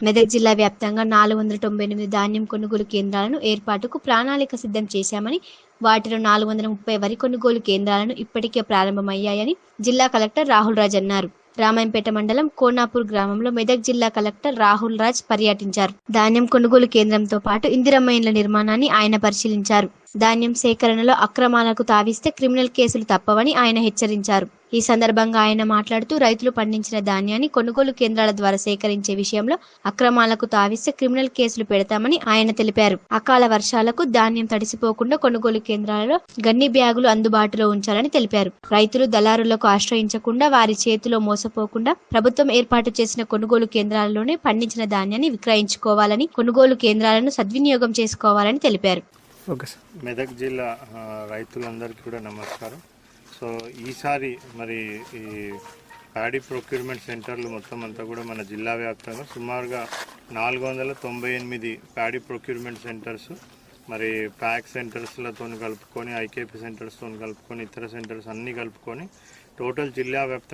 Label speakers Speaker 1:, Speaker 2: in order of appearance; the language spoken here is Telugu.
Speaker 1: మెదక్ జిల్లా వ్యాప్తంగా నాలుగు వందల తొంభై ఎనిమిది ధాన్యం కొనుగోలు కేంద్రాలను ఏర్పాటుకు ప్రణాళిక సిద్ధం చేశామని వాటిలో నాలుగు వందల ముప్పై వరి కొనుగోలు కేంద్రాలను ఇప్పటికే ప్రారంభమయ్యాయని జిల్లా కలెక్టర్ రాహుల్ రాజ్ అన్నారు. రామాయంపేట మండలం కోనాపూర్ గ్రామంలో మెదక్ జిల్లా కలెక్టర్ రాహుల్ రాజ్ పర్యటించారు. ధాన్యం కొనుగోలు కేంద్రంతో పాటు ఇందిరమ్మ ఇండ్ల నిర్మాణాన్ని ఆయన పరిశీలించారు. ధాన్యం సేకరణలో అక్రమాలకు తావిస్తే క్రిమినల్ కేసులు తప్పవని ఆయన హెచ్చరించారు. ఈ సందర్భంగా ఆయన మాట్లాడుతూ రైతులు పండించిన ధాన్యాన్ని కొనుగోలు కేంద్రాల ద్వారా సేకరించే విషయంలో అక్రమాలకు తావిస్తే క్రిమినల్ కేసులు పెడతామని ఆయన తెలిపారు. అకాల వర్షాలకు ధాన్యం తడిసిపోకుండా కొనుగోలు కేంద్రాలలో గన్ని బ్యాగులు అందుబాటులో ఉంచాలని తెలిపారు. రైతులు దళారులకు ఆశ్రయించకుండా వారి చేతిలో మోసపోకుండా ప్రభుత్వం ఏర్పాటు చేసిన కొనుగోలు కేంద్రాలలోనే పండించిన ధాన్యాన్ని విక్రయించుకోవాలని కొనుగోలు కేంద్రాలను సద్వినియోగం చేసుకోవాలని తెలిపారు.
Speaker 2: Okay sir.
Speaker 3: మెదక్ జిల్లా రైతులందరికీ కూడా నమస్కారం. సో ఈసారి మరి ఈ ప్యాడీ ప్రొక్యూర్మెంట్ సెంటర్లు మొత్తం అంతా కూడా మన జిల్లా వ్యాప్తంగా సుమారుగా నాలుగు వందల తొంభై ఎనిమిది ప్యాడీ ప్రొక్యూర్మెంట్ సెంటర్స్ మరి ప్యాక్ సెంటర్స్లతో కలుపుకొని ఐకేపీ సెంటర్స్తో కలుపుకొని ఇతర సెంటర్స్ అన్నీ కలుపుకొని టోటల్ జిల్లా వ్యాప్తంగా